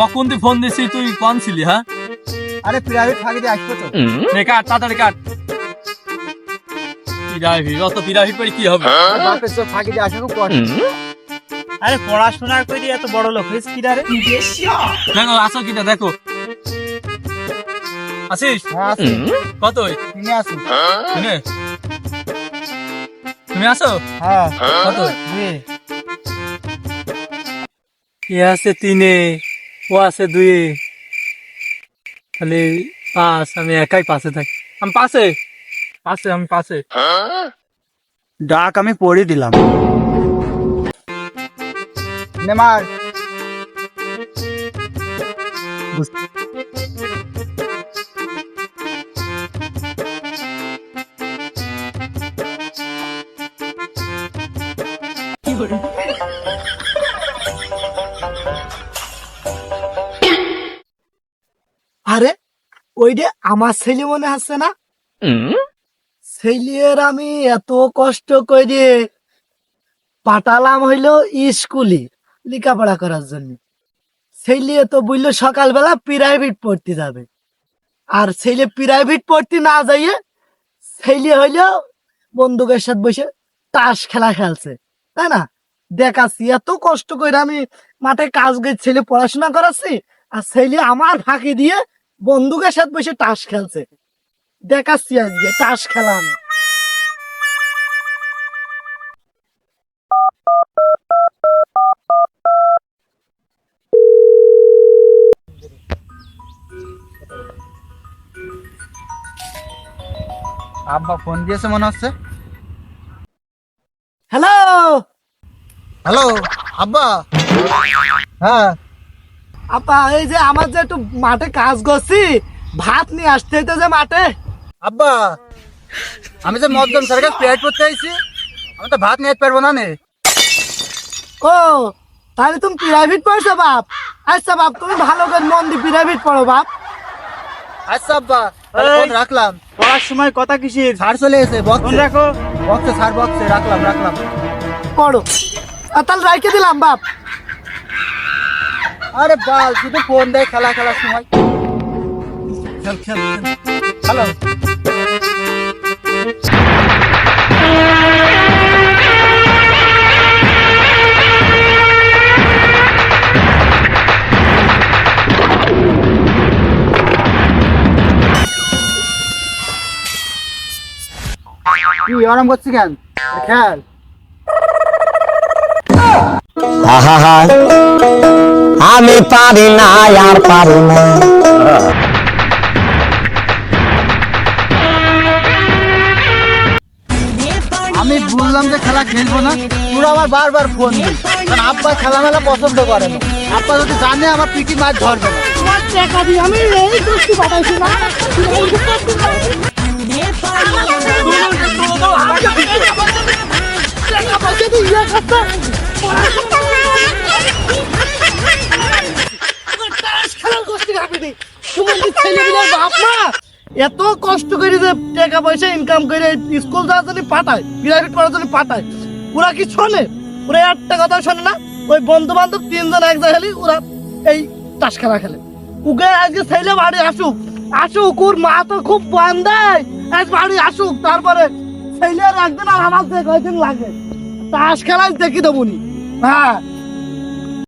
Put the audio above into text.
কখন তুই ফোন দিছিস? তুই কোন ছিলি হ্যাঁ? আরে প্রাইভেট ফাঁকি দিয়ে আসব তো। নে কাট তাড়াতাড়ি কাট। পিরাভি অত পিরাভি করে কি হবে? বাপের সব ফাঁকি দিয়ে আসবে খুব কষ্ট। আরে পড়াশোনা করে এত বড় লোক হয়েছে কি রে দেখো আসো কিটা দেখো। আসিস? হ্যাঁ কত কিনে আসি। শুনে তুমি আসো? হ্যাঁ। কত আছে তিনে? ও আছে দুয়ে তাহলে পাঁচ আমি একাই পাশে থাকি। আমি পাশে পাশে আমি পাশে। ডাক আমি পড়ে দিলাম। নেমার আরে ওইটা আমার ছেলে মনে হচ্ছে না? ছেলের আমি এত কষ্ট করে পাঠালাম হইল স্কুলে লেখাপড়া করার জন্য। ছেলে তো বলল সকালবেলা প্রাইভেট পড়তে যাবে। আর ছেলে প্রাইভেট পড়তে না যাইয়ে ছেলে হইল বন্ধুকের সাথে বসে তাস খেলা খেলছে তাই না? দেখাচ্ছি এত কষ্ট করে আমি মাঠে কাজ করে ছেলে পড়াশোনা করাচ্ছি আর ছেলে আমার ফাঁকি দিয়ে বন্দুকের সাথে বসে তাস খেলছে। দেখাচ্ছি আজকে তাস খেলা আমি। আব্বা ফোন দিয়েছে মনে হচ্ছে? হ্যালো হ্যালো আব্বা? হ্যাঁ। আপা এই যে আমার যে একটু মাঠে কাজ করছি ভাত নিয়ে আসতে হইতো যে মাঠে। আব্বা আমি যে মদ্যম স্যারের প্লেট করতে আইছি আমি তো ভাত নিয়ে পারব না নে। ও তাহলে তুমি প্রাইভেট পড়ছো বাপ। আচ্ছা বাপ তুমি ভালো করে মন দিয়ে প্রাইভেট পড়ো বাপ। আচ্ছা আব্বা তাহলে ফোন রাখলাম। পড়ার সময় কথা কিসির? ছাড় চলে এসে বক্সে। রাখো। বক্সে ছাড় বক্সে রাখলাম রাখলাম। পড়ো। আর তাহলে রাইকে দিলাম বাপ। আরে বাল শুধু ফোন দেয় খেলা খেলার সময়। খেল খেল খেল। হ্যালো। আরাম করছি কেন? খেল। আহা আমি পারি না আর পারি না। আমি বললাম যে খেলা খেলব না তোরা আমার বারবার ফোন দিই কারণ আব্বা খেলা মেলা পছন্দ করে না। আব্বা যদি জানে আমার পিটি মাছ ধরবে না। তোমার টাকা দিয়ে আমি এই দোষটি পাঠাইছি না। এত কষ্ট করে যে টাকা পয়সা ইনকাম করে স্কুল যাওয়ার জন্য পাঠায় প্রাইভেট পড়ার জন্য পাঠায়। ওরা কি শোনে? ওরা একটা কথা শোনে না। ওই বন্ধু বান্ধব তিনজন এক জায়গায় ওরা এই তাস খেলা খেলে। ওকে আজকে ছেলে বাড়ি আসুক। আসুক, ওর মা তো খুব বান দেয়। আজ বাড়ি আসুক, তারপরে ছেলে আর একদিন আর আমার কয়দিন লাগে। তাস খেলা দেখি দেবো নি। হ্যাঁ।